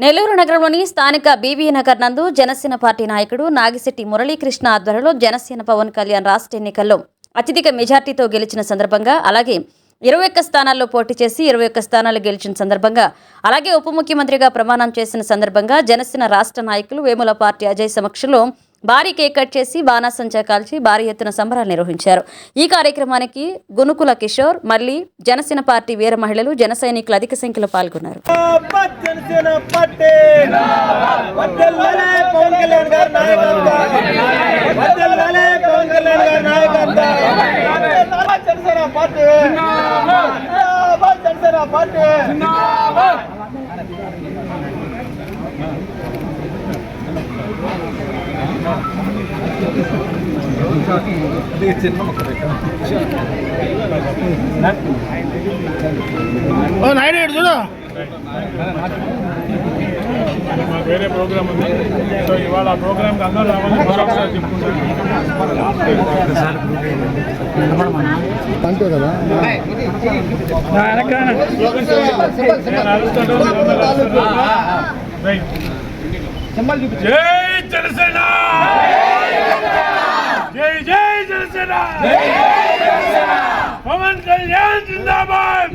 నెల్లూరు నగరంలోని స్థానిక బీబీ నగర్ నందు జనసేన పార్టీ నాయకుడు నాగిశెట్టి మురళీకృష్ణ ఆధ్వర్యంలో జనసేన పవన్ కళ్యాణ్ రాష్ట్ర ఎన్నికల్లో అత్యధిక మెజార్టీతో గెలిచిన సందర్భంగా అలాగే ఇరవై ఒక్క స్థానాల్లో పోటీ చేసి ఇరవై ఒక్క స్థానాలు గెలిచిన సందర్భంగా అలాగే ఉప ముఖ్యమంత్రిగా ప్రమాణం చేసిన సందర్భంగా జనసేన రాష్ట్ర నాయకులు వేముల పార్టీ అజయ్ సమక్షంలో భారీ కేక్ కట్ చేసి బాణాసంచా కాల్చి భారీ ఎత్తున సంబరాలు నిర్వహించారు. ఈ కార్యక్రమానికి గునుకుల కిషోర్ మళ్ళీ జనసేన పార్టీ వీర మహిళలు జన సైనికులు అధిక సంఖ్యలో పాల్గొన్నారు. పార్టీ వర్ధిల్లాలే పవన్ కళ్యాణ్ గారి నాయకత్వం వర్ధిల్లాలే పవన్ కళ్యాణ్ గారి నాయకత్వం జిందాబాద్ జనసేన పార్టీ జిందాబాద్ జనసేన పార్టీ మాకు వేరే ప్రోగ్రామ్ ఉంది. సో ఇవాళ ఆ ప్రోగ్రామ్కి అందరూ రావాలని మరొకసారి చెప్పుకుంటాను అంతే కదా నేను అరుస్తుంటే మీరు అందరూ అరుస్తున్నారు. రైట్. జై జనసేన జై జై జనసేన! పవన్ కళ్యాణ్ జిందాబాద్!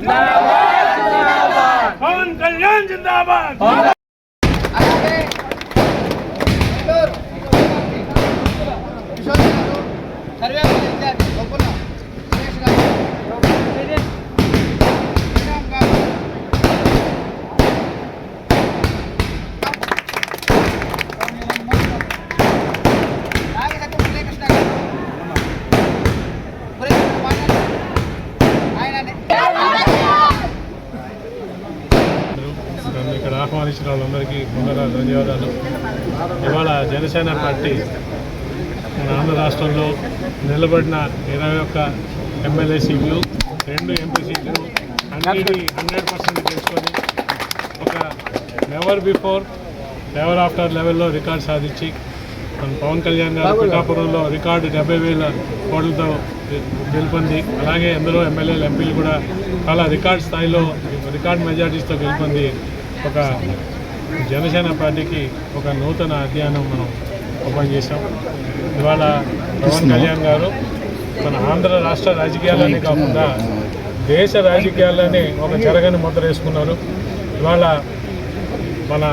పవన్ కళ్యాణ్ జిందాబాద్! వచ్చిన వాళ్ళందరికీ ముందర ధన్యవాదాలు. ఇవాళ జనసేన పార్టీ మన ఆంధ్ర రాష్ట్రంలో నిలబడిన ఇరవై ఒక్క ఎమ్మెల్యే సీట్లు రెండు ఎంపీ సీట్లు అన్నిటి హండ్రెడ్ పర్సెంట్ గెలుచుకొని ఒక నెవర్ బిఫోర్ నెవర్ ఆఫ్టర్ లెవెల్లో రికార్డ్ సాధించి మన పవన్ కళ్యాణ్ గారు పిఠాపురంలో రికార్డు డెబ్బై వేల కోట్లతో గెలుపొంది. అలాగే అందులో ఎమ్మెల్యేలు ఎంపీలు కూడా చాలా రికార్డ్ స్థాయిలో రికార్డ్ మెజార్టీస్తో గెలుపొంది. ఒక జనసేన పార్టీకి ఒక నూతన అధ్యయనం మనం ఓపెన్ చేశాం. ఇవాళ పవన్ కళ్యాణ్ గారు మన ఆంధ్ర రాష్ట్ర రాజకీయాలనే కాకుండా దేశ రాజకీయాల్లోనే ఒక చెరగని ముద్ర వేసుకున్నారు. ఇవాళ మన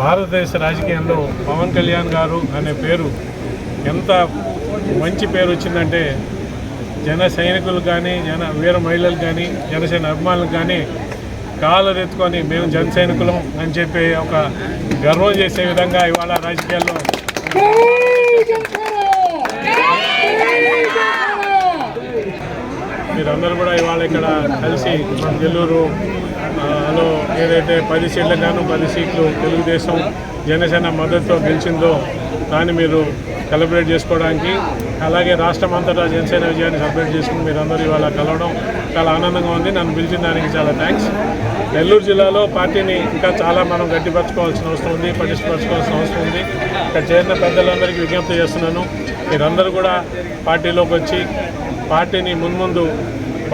భారతదేశ రాజకీయంలో పవన్ కళ్యాణ్ గారు అనే పేరు ఎంత మంచి పేరు వచ్చిందంటే జన సైనికులు కానీ జన వీర మహిళలు కానీ జనసేన అభిమానులు కానీ కాలరెత్తుకొని మేము జన సైనికులం అని చెప్పి ఒక గర్వం చేసే విధంగా ఇవాళ రాజకీయాల్లో మీరందరూ కూడా ఇవాళ ఇక్కడ కలిసి మన నెల్లూరు లో ఏదైతే పది సీట్లకు గాను పది సీట్లు తెలుగుదేశం జనసేన మద్దతుతో గెలిచిందో దాన్ని మీరు సెలబ్రేట్ చేసుకోవడానికి అలాగే రాష్ట్రం అంతటా జనసేన విజయాన్ని సెలబ్రేట్ చేసుకుని మీరందరూ ఇవాళ కలవడం చాలా ఆనందంగా ఉంది. నన్ను పిలిచిన దానికి చాలా థ్యాంక్స్ నెల్లూరు జిల్లాలో పార్టీని ఇంకా చాలా మనం గట్టిపరచుకోవాల్సిన అవసరం ఉంది పటిష్టపరచుకోవాల్సిన అవసరం ఉంది. ఇక్కడ చేరిన పెద్దలందరికీ విజ్ఞప్తి చేస్తున్నాను. మీరందరూ కూడా పార్టీలోకి వచ్చి పార్టీని మున్ముందు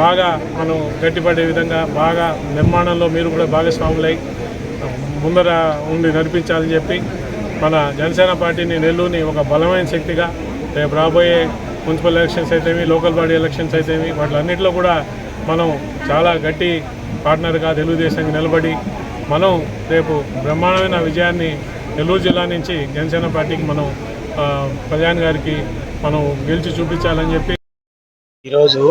బాగా మనం గట్టిపడే విధంగా బాగా నిర్మాణంలో మీరు కూడా భాగస్వాములై ముందర ఉండి నడిపించాలని చెప్పి మన జనసేన పార్టీని నెల్లూరుని ఒక బలమైన శక్తిగా రేపు రాబోయే మున్సిపల్ ఎలక్షన్స్ అయితేవి లోకల్ బాడీ ఎలక్షన్స్ అయితేవి వాటిలన్నింటిలో కూడా మనం చాలా గట్టి పార్ట్నర్గా తెలుగుదేశానికి నిలబడి మనం రేపు బ్రహ్మాండమైన విజయాన్ని నెల్లూరు జిల్లా నుంచి జనసేన పార్టీకి మనం కళ్యాణ్ గారికి మనం గెలిచి చూపించాలని చెప్పి ఈరోజు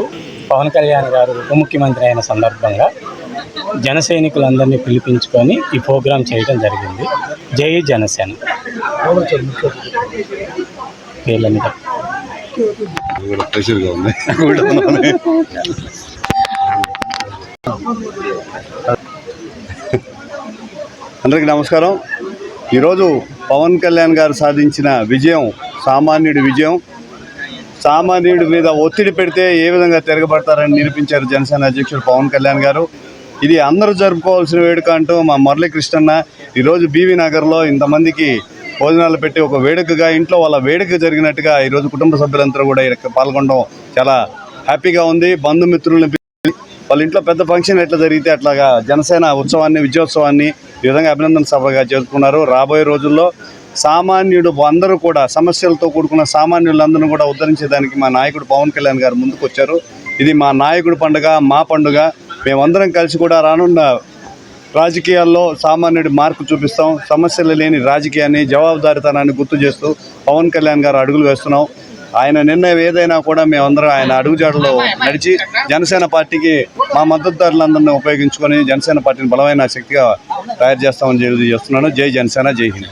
పవన్ కళ్యాణ్ గారు ఉప ముఖ్యమంత్రి అయిన సందర్భంగా జన సైనికులందరినీ పిలిపించుకొని ఈ ప్రోగ్రాం చేయడం జరిగింది. జై జనసేన. పేర్ల మీద ప్రెషర్గా ఉంది. అందరికీ నమస్కారం. ఈరోజు పవన్ కళ్యాణ్ గారు సాధించిన విజయం సామాన్యుడి విజయం. సామాన్యుడి మీద ఒత్తిడి పెడితే ఏ విధంగా తిరగబడతారని నిరూపించారు జనసేన అధ్యక్షుడు పవన్ కళ్యాణ్ గారు. ఇది అందరూ జరుపుకోవాల్సిన వేడుక అంటూ మా మురళీకృష్ణన్న ఈరోజు బీవీ నగర్లో ఇంతమందికి భోజనాలు పెట్టి ఒక వేడుకగా ఇంట్లో వాళ్ళ వేడుక జరిగినట్టుగా ఈరోజు కుటుంబ సభ్యులందరూ కూడా పాల్గొనడం చాలా హ్యాపీగా ఉంది. బంధుమిత్రులను వాళ్ళ ఇంట్లో పెద్ద ఫంక్షన్ ఎట్లా జరిగితే అట్లాగా జనసేన ఉత్సవాన్ని విజయోత్సవాన్ని ఈ విధంగా అభినందన సభగా జరుపుకున్నారు రాబోయే రోజుల్లో సామాన్యుడు అందరూ కూడా సమస్యలతో కూడుకున్న సామాన్యులందరూ కూడా ఉద్ధరించేదానికి మా నాయకుడు పవన్ కళ్యాణ్ గారు ముందుకు వచ్చారు ఇది మా నాయకుడి పండుగ మా పండుగ. మేమందరం కలిసి కూడా రానున్న రాజకీయాల్లో సామాన్యుడి మార్పు చూపిస్తాం. సమస్యలు లేని రాజకీయాన్ని జవాబుదారితనాన్ని గుర్తు చేస్తూ పవన్ కళ్యాణ్ గారు అడుగులు వేస్తున్నాం. ఆయన నిర్ణయం ఏదైనా కూడా మేమందరం ఆయన అడుగుజాడలో నడిచి జనసేన పార్టీకి మా మద్దతుదారులందరినీ ఉపయోగించుకొని జనసేన పార్టీని బలమైన శక్తిగా తయారు చేస్తామని తెలియజేస్తున్నాను జై జనసేన జై హింద్.